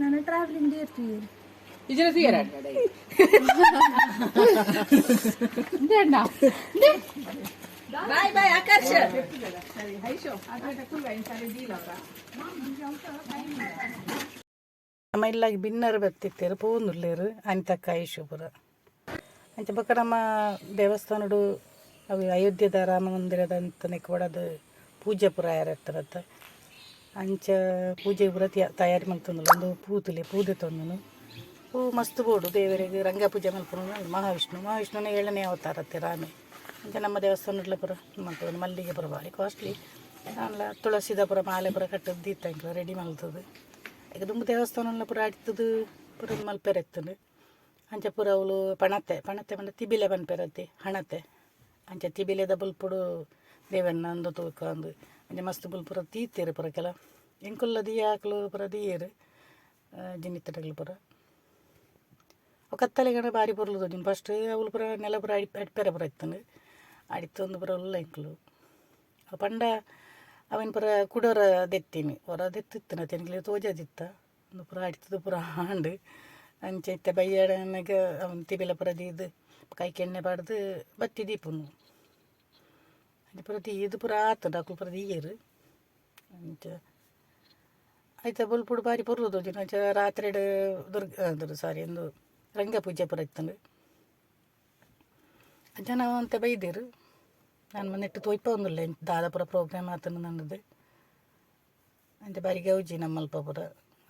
ನಾನು ಟ್ರಾವೆಲಿಂಗ್ ಇರ್ತೀವಿ ಇದರ ಸಿಯರ್ ಆಡ್ನಾಡೆ ದೇಣ್ಣ ಬಾಯ್ ಬಾಯ್ ಆಕರ್ಷ ಸರಿ ಹೈ ಶೋ ನಮ್ಮ ಇಲ್ಲಾಗಿ ಬಿನ್ನರು ಬರ್ತಿತ್ತೇರು ಪೂನುಲ್ಲೇರು ಅಂತಕ್ಕ ಐಶುಪುರ ಅಂಚ ಬಕಡಮ್ಮ ದೇವಸ್ಥಾನಡು ಅವು ಅಯೋಧ್ಯದ ರಾಮ ಮಂದಿರದ ಕೊಡೋದು ಪೂಜೆ ಪುರ ಯಾರತ್ತರತ್ತ ಅಂಚ ಪೂಜೆ ಪುರ ತ್ಯ- ತಯಾರಿ ಮಲ್ತೊಂದುಲ್ಲ ಒಂದು ಪೂತುಲೆ ಪೂಜೆ ತಂದನು. ಹೂ ಮಸ್ತ್ ಬೋಡು ದೇವರಿಗೆ ರಂಗ ಪೂಜೆ ಮಲ್ಪನು ಮಹಾವಿಷ್ಣು. ಮಹಾವಿಷ್ಣುನ ಏಳನೇ ಅವತಾರತ್ತೆ ರಾಮೆ. ಅಂಚ ನಮ್ಮ ದೇವಸ್ಥಾನಡ್ಲ ಪುರ ಮಾಡ್ತದೆ ಮಲ್ಲಿಗೆ ಪುರ ಭಾರಿ ಕಾಸ್ಟ್ಲಿ ಅಲ್ಲ ತುಳಸಿದ ಪುರ ಮಾಲೆ ಪುರ ಕಟ್ಟದ್ದು ದೀತಂಕ್ಲ ರೆಡಿ ಮಲ್ತದು ಈಗ ತುಂಬ ದೇವಸ್ಥಾನ ಪುರ ಆಡ್ತದ್ದು ಪುರ ಮಲ್ಪೆರೆತ್ತನು ಅಂಚ ಪುರ ಅವಳು ಪಣತೆ ಪಣತೆ ಪಂಡ ತಿಬಿಲೆ ಬಂದ್ಪೆರತ್ತೆ ಹಣತೆ. ಅಂಚ ತಿಬಿಲೆದ ಬುಲ್ಪುಡು ದೇವೆನ್ ನಂದು ತೂಕಂದು. ಅಂಚ ಮಸ್ತ್ ಬುಲ್ಪುರ ತೀತೇರು ಪುರ ಕೆಲ. ಎಂಕುಲ್ಲ ದಿಯ ಆಕಲು ಪುರ ದಿಯೇರು? ಜಿನ್ನಿತ್ತಡಗಳು ಪುರ. ಅವು ಕತ್ತಲೆಗಣ ಬಾರಿ ಪುರಲು ತೋಜಿನ ಫಸ್ಟ್ ಅವಳು ಪುರ ನೆಲ ಪುರ ಅಡಿ ಅಡ್ಪೆರೆ ಪುರ ಇತ್ತನು ಅಡಿತ್ತು ಒಂದು ಪುರ ಉಲ್ಲ ಎಂಕುಲು ಪಂಡ ಅವನ ಪುರ ಕುಡೋರ ದೆತ್ತೀನಿ. ಹೊರ ದೆತ್ತಿತ್ತನ ತೋಜ ತೋಜದಿತ್ತ ಒಂದು ಪುರ ಅಡಿತದ ಪುರ ಹಾಂಡು ಅಂಚೆ ಇತ್ತ ಬೈಯಾಡನಾಗ ಅವನ ತಿಬಿಲ ಪುರ ದೀದು. ಕೈ ಎಣ್ಣೆ ಬಾಡ್ದು ಬತ್ತಿ ದೀಪನು. ಅಂಚೆ ಪ್ರತಿ ಇದು ಪುರ ಆತು ಡಾಕ್ಲು ಪ್ರತಿ ಈಗರು ಅಂಚ ಆಯ್ತಾ ಬೊಲ್ಪುಡು ಬಾರಿ ಬರುವುದು ದಿನ. ರಾತ್ರಿ ದುರ್ಗ ಅದ್ರ ಸಾರಿ ಒಂದು ರಂಗ ಪೂಜೆ ಪುರ ಇತ್ತಂದು ಜನ ಅಂತ ಬೈದಿರು. ನಾನು ಮನೆಟ್ಟು ತೋಯ್ಪ ಒಂದಿಲ್ಲ ದಾದಾಪುರ ಪ್ರೋಗ್ರಾಮ್ ಆತನು ನನ್ನದು. ಅಂತ ಬಾರಿ ಗೌಜಿ ನಮ್ಮಲ್ಪ ಪುರ.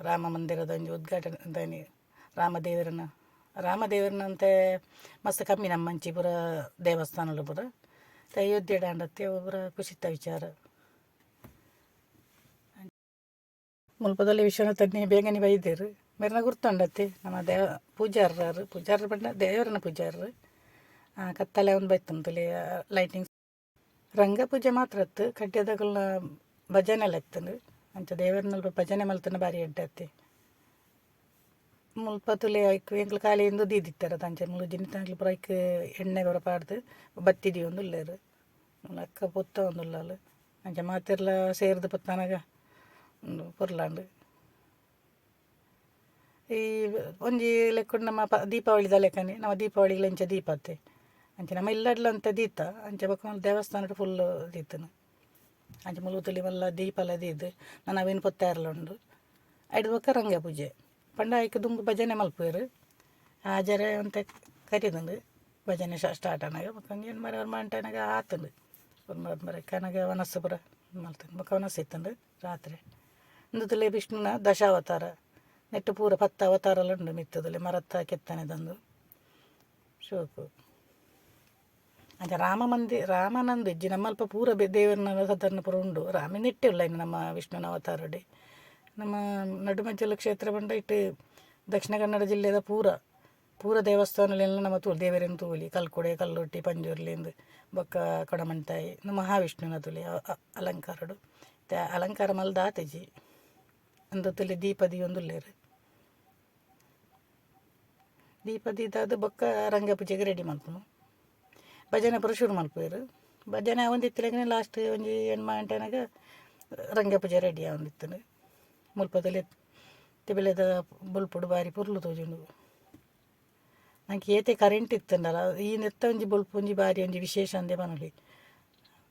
ರಾಮ ಮಂದಿರದ ಉದ್ಘಾಟನೆ, ದಾನಿ ರಾಮದೇವರನ ರಾಮದೇವರನ ಅಂತ ಮಸ್ತ್ ಕಮ್ಮಿ ನಮ್ಮ ಮಂಚಿ ಪುರ ದೇವಸ್ಥಾನಲು ಪುರ. ಅಯೋಧ್ಯೆ ಡಾಂಡತ್ತೆ ಒಬ್ಬರ ಖುಷಿತ ವಿಚಾರ. ಮುಲ್ಪದಲ್ಲಿ ವಿಶ್ವನಾಥನ್ನೇ ಬೇಗನೆ ಬೈದೇರು ಮೇರನ ಗುರ್ತೊಂಡತ್ತೆ ನಮ್ಮ ದೇವ ಪೂಜಾರರು ಪೂಜಾರರು ಬಂಡ ದೇವರನ ಪೂಜಾರರು. ಕತ್ತಲೆ ಒಂದು ಬೈತಂತಲಿ ಲೈಟಿಂಗ್ ರಂಗ ಪೂಜೆ ಮಾತ್ರ ಅತ್ತು. ಕಡ್ಯದಗಳ ಭಜನೆ ಎಲ್ಲ ಇತ್ತಂದು. ಅಂಚ ದೇವರನ್ನ ಭಜನೆ ಮಲ್ತನ ಬಾರಿ ಅಡ್ಡತ್ತೆ. ಕಾಲಿಯಿಂದ ದೀದಿತ್ತಾರೆ ತಂಚೆ ಮುಳು ಜಿನಿತಂಗ್ಲು ಪುರ ಐಕ್ ಎಣ್ಣೆ ಬರ ಪಾಡ್ದು ಬತ್ತಿದಿ ಒಂದು ಉಲ್ಲೇರು ಅಕ್ಕ ಪೊತ್ತ ಒಂದು ಉಲ್ಲಾಲು ಅಂಚೆ ಮಾತೆರ್ಲ ಸೇರ್ದು ಪತ್ತಾನಾಗ ಒಂದು ಪುರ್ಲಾಂಡು ಈ ಒಂಜಿ ಲೆಕ್ಕುಂಡು ನಮ್ಮ ಪ ದೀಪಾವಳಿದ ಲೆಕ್ಕನೆ ನಮ್ಮ ದೀಪಾವಳಿಗೆ ಎಂಚ ದೀಪ ಅತ್ತೆ ಅಂಚೆ ನಮ್ಮ ಇಲ್ಲಡ್ಲ ಅಂತ ದೀತ ಅಂಚೆ ಬಕ್ಕ ದೇವಸ್ಥಾನದ ಫುಲ್ ದೀತನು ಅಂಚೆ ಮುಳುತಲಿ ಮಲ್ಲ ದೀಪಲ ದೀದು ನಾನು ಅವೇನು ಪೊತ್ತ ಉಂಡು ಐದು ಬಕ್ಕ ರಂಗ ಪೂಜೆ ಪಂಡ തുമ്പ് ಭಜನೆ ಮಲ್ಪೇರು ಹಾಜರೆ ಅಂತ ಕರೀತಂದು ಭಜನೆ ಸ್ಟಾರ್ಟ್ ಆನಾಗ ಬಕ್ಕ ಏನು ಮರ ಮಂಟನಾಗ ಆತಂದು ಒಂದು ಮರ ಮರ ಕನಗ ವನಸ್ಸಪುರ ಮಲ್ತಂದು ಮಕ್ಕ ವನಸ್ಸ ಇತ್ತಂದು ರಾತ್ರಿ. ಇಂದುತ್ತಲೇ ವಿಷ್ಣುನ ದಶಾವತಾರ, ನೆಟ್ಟು ಪೂರ ಪತ್ತ ಅವತಾರಲ್ಲ ಉಂಡು ಮಿತ್ತದಲ್ಲಿ ಮರತ್ತ ಕೆತ್ತನೆ ತಂದು ಶೋಕು. ಅಂಚ ರಾಮ ಮಂದಿ, ರಾಮನಂದು ಇಜ್ಜಿ ನಮ್ಮಲ್ಪ ಪೂರ ಬೆ ದೇವರನ ಸಾಧಾರಣ ಪೂರ ಉಂಡು. ರಾಮಿ ಉಳ್ಳ ಇನ್ನು ನಮ್ಮ ವಿಷ್ಣುನ ಅವತಾರಡೆ. ನಮ್ಮ ನಡುಮಜ್ಜಲ ಕ್ಷೇತ್ರ ಬಂಡ ಇಟ್ಟು ದಕ್ಷಿಣ ಕನ್ನಡ ಜಿಲ್ಲೆದ ಪೂರ ಪೂರ ದೇವಸ್ಥಾನಲೆಲ್ಲ ನಮ್ಮ ತೂಲಿ ದೇವರಿನ ತೂಲಿ ಕಲ್ಕುಡೆ, ಕಲ್ಲೊಟ್ಟಿ, ಪಂಜುರ್ಲಿಂದು ಬೊಕ್ಕ ಕೊಡಮಂತಾಯಿ, ನಮ್ಮ ಮಹಾವಿಷ್ಣುನ ತುಲಿ ಅಲಂಕಾರಡು. ತ ಅಲಂಕಾರ ಮಲ್ ದಾತೆಜಿ ಅಂದು ತುಲಿ ದೀಪದಿ ಒಂದು ಲೇರು ದೀಪದಿ ಅದು ಬೊಕ್ಕ ರಂಗ ಪೂಜೆಗೆ ರೆಡಿ ಮಲ್ಪನು ಭಜನೆ ಪುರ ಶುರು ಮಲ್ಪೇರು ಭಜನೆ ಒಂದಿತ್ತಿಲಗನೆ ಲಾಸ್ಟ್ ಒಂಜಿ ಎಂಟು ಗಂಟೆನಾಗ ರಂಗ ಪೂಜೆ ರೆಡಿ ಮುಲ್ಪದಲ್ಲಿ ತಿಬೆಲೆದ ಬುಲ್ಪುಡು ಬಾರಿ ಪುರ್ಲು ತೋಜುಂಡು ನಂಗೆ ಏತೆ ಕರೆಂಟ್ ಇತ್ತಂಡಲ್ಲ ಈ ನೆತ್ತ ಒಂಜಿ ಬುಲ್ಪು ಒಂಜಿ ಬಾರಿ ಒಂಜಿ ವಿಶೇಷ ಅಂದೆ ಬನಲಿ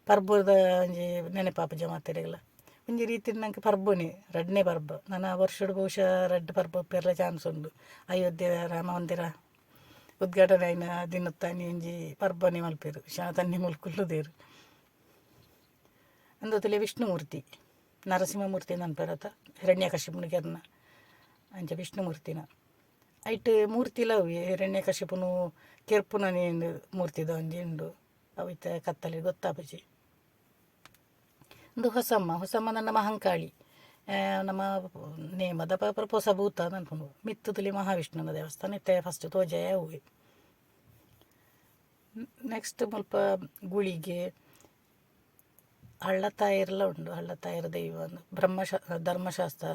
ಪರ್ಬದ ಒಂಜಿ ನೆನಪಾಪ ಜಮಾತೆರೆಗಲ ಒಂಜಿ ರೀತಿ ನಂಗೆ ಪರ್ಬನೆ ರಡ್ನೇ ಪರ್ಬ ನನ್ನ ವರ್ಷದ ಬಹುಶಃ ರಡ್ಡ್ ಪರ್ಬ ಪೆರ್ಲ ಚಾನ್ಸ್ ಉಂಡು ಅಯೋಧ್ಯೆ ರಾಮ ಮಂದಿರ ಉದ್ಘಾಟನೆ ಆಯ್ನ ದಿನತ್ತಾನಿ ಒಂಜಿ ಪರ್ಬನೆ ಮಲ್ಪೇರು ಶಾತನ್ನಿ ಮುಲ್ಕುಲ್ಲುದೇರು ವಿಷ್ಣು ವಿಷ್ಣುಮೂರ್ತಿ ನರಸಿಂಹಮೂರ್ತಿ ನನ್ಪೇರತ ಹಿರಣ್ಯಕಶಿಪುನಿಗೆರ್ನ ಅಂಚ ವಿಷ್ಣುಮೂರ್ತಿನ. ಐಟ್ ಮೂರ್ತಿಲ ಅವು ಹಿರಣ್ಯಕಶಿಪುನು ಕೆರ್ಪುನನಿ ಮೂರ್ತಿದ ಒಂಜಿ ಉಂಡು ಅವಿತ ಕತ್ತಲೆ ಗೊತ್ತಾಪಜಿ ಒಂದು ಹೊಸಮ್ಮ ಹೊಸಮ್ಮ ನನ್ನ ಮಹಂಕಾಳಿ. ನಮ್ಮ ನೇಮದ ಪರ ಪೊಸಭೂತ ಅನ್ಕೊಂಡು ಮಿತ್ತುತಲಿ ಮಹಾವಿಷ್ಣುನ ದೇವಸ್ಥಾನ ಇತ್ತೆ ಫಸ್ಟ್ ತೋಜಯ ಹೂವಿ ನೆಕ್ಸ್ಟ್ ಸ್ವಲ್ಪ ಗುಳಿಗೆ ಹಳ್ಳ ಉಂಡು ಹಳ್ಳ ತಾಯಿರ ದೈವ ಬ್ರಹ್ಮಶಾ, ಧರ್ಮಶಾಸ್ತ್ರ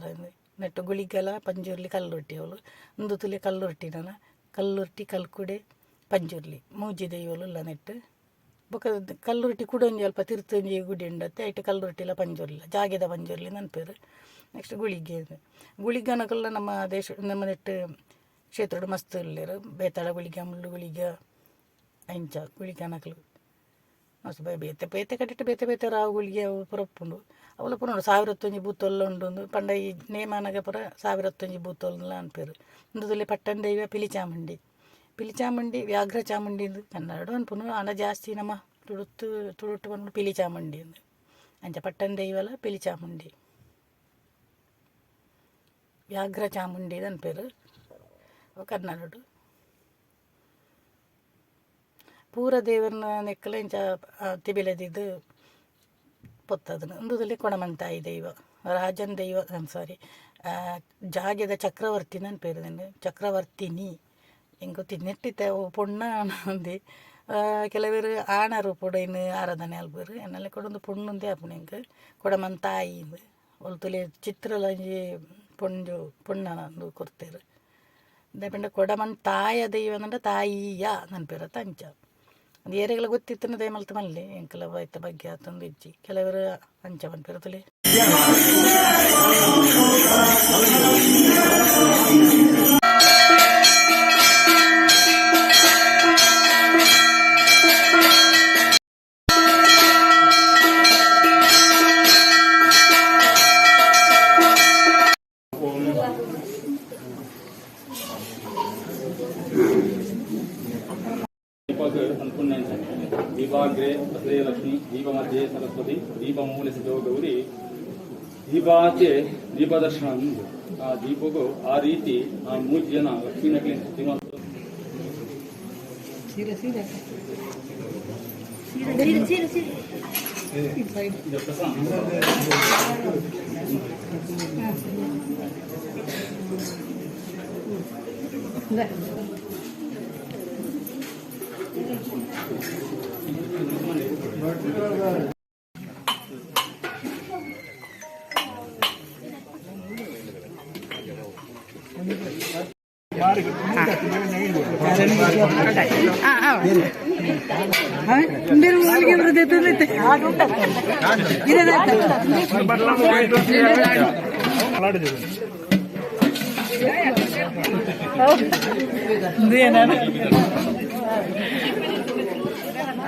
ನೆಟ್ಟು ಗುಳಿಗೆಲ್ಲ ಪಂಜುರ್ಲಿ ಕಲ್ಲುರ್ಟಿ ಅವಳು. ಒಂದು ತುಲಿ ಕಲ್ಲುರ್ಟಿ ನಾನು. ಕಲ್ಲುರ್ಟಿ, ಕಲ್ಕುಡೆ, ಪಂಜುರ್ಲಿ. ಮೂಜಿ ದೈವಲು ಇಲ್ಲ ನೆಟ್ಟು. ಬೊಕ ಕಲ್ಲುರ್ಟಿ ಕುಡೊಂಜಿ ಅಲ್ಪ ತಿರ್ತೊಂಜಿ ಗುಡಿ ಉಂಡತ್ತೆ ಐಟ್ ಕಲ್ಲುರುಟಿಲ ಪಂಜುರ್ಲ ಜಾಗೆದ ಪಂಜುರ್ಲಿ ನನ್ಪೇರು. ನೆಕ್ಸ್ಟ್ ಗುಳಿಗೆ ಗುಳಿಗನಕಲ್ಲ ನಮ್ಮ ದೇಶ, ನಮ್ಮ ನೆಟ್ಟು ಕ್ಷೇತ್ರಡು ಮಸ್ತ್ ಇರ್ಲಿರು ಬೇತಾಳ ಗುಳಿಗೆ ಮುಳ್ಳು ಗುಳಿಗೆ ಅಂಚ ಗುಳಿಗೆ ಅನಕಲು ಮಸ್ತ್ ಬೈ ಬೇತೆ ಬೇತೆ ಕಟ್ಟಿಟ್ಟು ಬೇತೆ ಬೇತೆ ರಾವು ಗುಳಿಗೆ ಅವು ಪುರ ಉಪ್ಪುಂಡು ಅವಲ ಪುರ ಉಂಡು ಸಾವಿರತ್ತೊಂಜಿ ಬೂತೊಲ್ಲ ಉಂಡು ಪಂಡ ಈ ನೇಮಾನಗ ಪುರ ಸಾವಿರತ್ತೊಂಜಿ ಬೂತೊಲ್ಲ ಅನ್ಪೇರು ಇಂದುದಲ್ಲಿ ಪಟ್ಟಣ ದೈವ ಪಿಲಿಚಾಮುಂಡಿ ಪಿಲಿಚಾಮುಂಡಿ ವ್ಯಾಘ್ರ ಚಾಮುಂಡಿ ಎಂದು ಕನ್ನಡ ಅನ್ಪುನು ಹಣ ಜಾಸ್ತಿ ನಮ್ಮ ತುಳುತ್ತು ತುಳುಟ್ಟು ಬಂದು ಪಿಲಿಚಾಮುಂಡಿ ಎಂದು ಅಂಚ ಪಟ್ಟಣ ದೈವಲ ಪಿಲಿಚಾಮುಂಡಿ ವ್ಯಾಘ್ರ ಚಾಮುಂಡಿ ಇದು ಅನ್ಪೇರು ಅವು ಕನ್ನಡಡು ಪೂರ ದೇವರನ್ನ ನೆಕ್ಕಲ ಇಂಚ ತಿಬಿಲದಿದ್ದು ಪೊತ್ತದನು ಒಂದುದಲ್ಲಿ ಕೊಣಮಂತಾಯಿ ದೈವ, ರಾಜನ್ ದೈವ ಸಾರಿ. ಜಾಗ್ಯದ ಚಕ್ರವರ್ತಿ ನನ್ನ ಪೇರು ನನ್ನ ಚಕ್ರವರ್ತಿನಿ. ಹೆಂಗೆ ತಿನ್ನೆಟ್ಟಿತ್ತೆ ಪೊಣ್ಣ ಅಂದು ಕೆಲವರು ಆಣರು ಪುಡ ಇನ್ನು ಆರಾಧನೆ ಅಲ್ಬರು ಎನ್ನೆಲ್ಲ ಕೊಡೊಂದು ಪೊಣ್ಣುಂದೇ ಆಪುಣ ಹೆಂಗೆ ಕೊಡಮಂತಾಯಿ ಒಲ್ತುಲೆ ಚಿತ್ರಲಂಜಿ ಪೊಂಜು ಪೊಣ್ಣನಂದು ಕೊಡ್ತೇರು. ದಯಪಂಡ ಕೊಡಮನ್ ತಾಯ ದೈವ ಅಂದ್ರೆ ತಾಯಿಯ ನೆನಪಿರ ತಂಚ. ಏರಿಗೆಲ್ಲ ಗೊತ್ತಿತ್ತು ದಯ ಮಲ್ತ ಮಲ್ಲಿ. ಎಂಕಲ ಆಯ್ತ ಬಗ್ಗೆ ಆತಂದು ಇಜ್ಜಿ. ಕೆಲವರು ಅಂಚ ಬಂದ್ಪಿರತಲೆ दीपाग्रे अत्रे लक्ष्मी दीपमध्ये सरस्वती दीपमूले सिद्धो गौरी दीपाचे दीपदर्शन आ दीपो को आ रीति आ मूज्यन लक्ष्मी ने మీరు ఊరికి వృద్ధుతుంది ఇదే